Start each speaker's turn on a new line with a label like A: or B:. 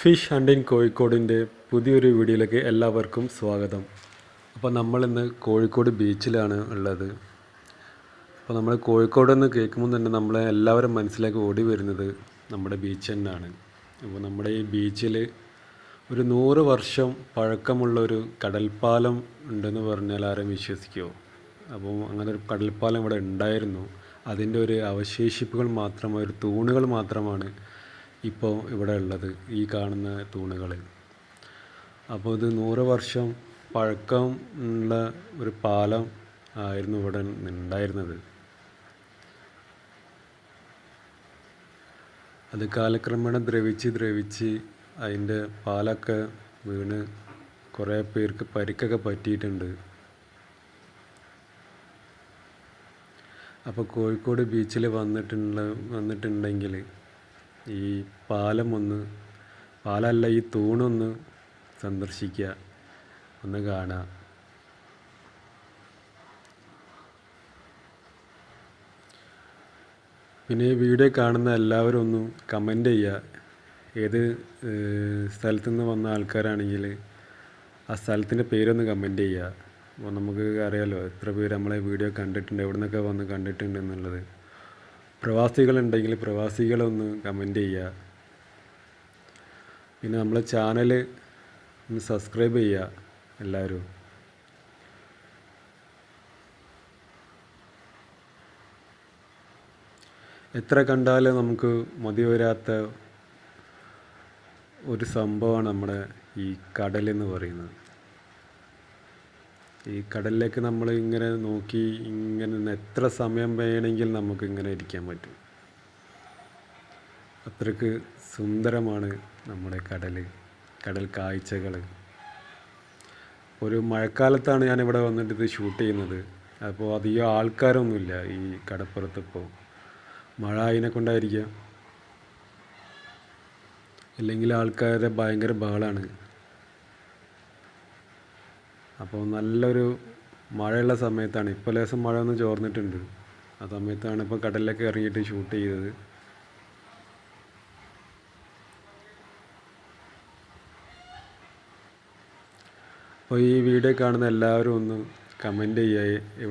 A: Fish hunting കോഴിക്കോടിന്റെ പുതിയൊരു വീഡിയോയിലേക്ക് എല്ലാവർക്കും സ്വാഗതം. അപ്പോൾ നമ്മളിന്ന് കോഴിക്കോട് ബീച്ചിലാണ് ഉള്ളത്. അപ്പോൾ നമ്മൾ കോഴിക്കോട് എന്ന് കേൾക്കുമ്പോൾ തന്നെ നമ്മളെ എല്ലാവരും മനസ്സിലേക്ക് ഓടി വരുന്നത് നമ്മുടെ ബീച്ച് തന്നെയാണ്. അപ്പോൾ നമ്മുടെ ഈ ബീച്ചിൽ ഒരു നൂറ് വർഷം പഴക്കമുള്ള ഒരു കടൽപ്പാലം ഉണ്ടെന്ന് പറഞ്ഞാൽ ആരും വിശ്വസിക്കുമോ അപ്പോൾ അങ്ങനെ ഒരു കടൽപ്പാലം ഇവിടെ ഉണ്ടായിരുന്നു. അതിന്റെ ഒരു അവശേഷിപ്പുകൾ മാത്രമാണ് ഒരു തൂണുകൾ മാത്രമാണ് ഇപ്പോൾ ഇവിടെ ഉള്ളത് ഈ കാണുന്ന തൂണുകൾ. അപ്പോൾ ഇത് നൂറ് വർഷം പഴക്കം ഉള്ള ഒരു പാലം ആയിരുന്നു ഇവിടെ ഉണ്ടായിരുന്നത്. അത് കാലക്രമേണ ദ്രവിച്ച് ദ്രവിച്ച് അതിന്റെ പാലൊക്കെ വീണ് കുറേ പേർക്ക് പരിക്കൊക്കെ പറ്റിയിട്ടുണ്ട്. അപ്പോൾ കോഴിക്കോട് ബീച്ചിൽ വന്നിട്ടുള്ള വന്നിട്ടുണ്ടെങ്കിൽ ഈ പാലം ഒന്ന് പാലമല്ല ഈ തൂണൊന്ന് സന്ദർശിക്കുക. ഒന്ന് കാണുക പിന്നെ ഈ വീഡിയോ കാണുന്ന എല്ലാവരും ഒന്ന് കമന്റ് ചെയ്യുക ഏത് സ്ഥലത്തു നിന്ന് വന്ന ആൾക്കാരാണെങ്കിൽ ആ സ്ഥലത്തിന്റെ പേരൊന്ന് കമന്റ് ചെയ്യുക അപ്പോൾ നമുക്ക് അറിയാലോ എത്ര പേര് നമ്മളെ വീഡിയോ കണ്ടിട്ടുണ്ട് എവിടെ നിന്നൊക്കെ വന്ന് കണ്ടിട്ടുണ്ട് എന്നുള്ളത്. പ്രവാസികളുണ്ടെങ്കിൽ പ്രവാസികളൊന്ന് കമന്റ് ചെയ്യുക. പിന്നെ നമ്മളെ ചാനൽ ഒന്ന് സബ്സ്ക്രൈബ് ചെയ്യുക എല്ലാവരും. എത്ര കണ്ടാലും നമുക്ക് മതി വരാത്ത ഒരു സംഭവമാണ് നമ്മുടെ ഈ കടലെന്ന് പറയുന്നത്. ഈ കടലിലേക്ക് നമ്മൾ ഇങ്ങനെ നോക്കി ഇങ്ങനെ എത്ര സമയം വേണമെങ്കിൽ നമുക്ക് ഇങ്ങനെ ഇരിക്കാൻ പറ്റും. അത്രയ്ക്ക് സുന്ദരമാണ് നമ്മുടെ കടൽ കടൽ കാഴ്ചകൾ. ഒരു മഴക്കാലത്താണ് ഞാനിവിടെ വന്നിട്ട് ഇത് ഷൂട്ട് ചെയ്യുന്നത്. അപ്പോൾ അധികം ആൾക്കാരൊന്നുമില്ല ഈ കടപ്പുറത്തിപ്പോൾ മഴ അതിനെ കൊണ്ടായിരിക്കാം. അല്ലെങ്കിൽ ആൾക്കാരുടെ ഭയങ്കര ബഹളാണ് അപ്പോൾ നല്ലൊരു മഴയുള്ള സമയത്താണ്. ഇപ്പോൾ ലേശം മഴ ഒന്ന് ചോർന്നിട്ടുണ്ട്. ആ സമയത്താണ് ഇപ്പോൾ കടലിലേക്ക് ഇറങ്ങിയിട്ട് ഷൂട്ട് ചെയ്തത്. അപ്പോൾ ഈ വീഡിയോ കാണുന്ന എല്ലാവരും ഒന്ന് കമന്റ് ചെയ്യുക.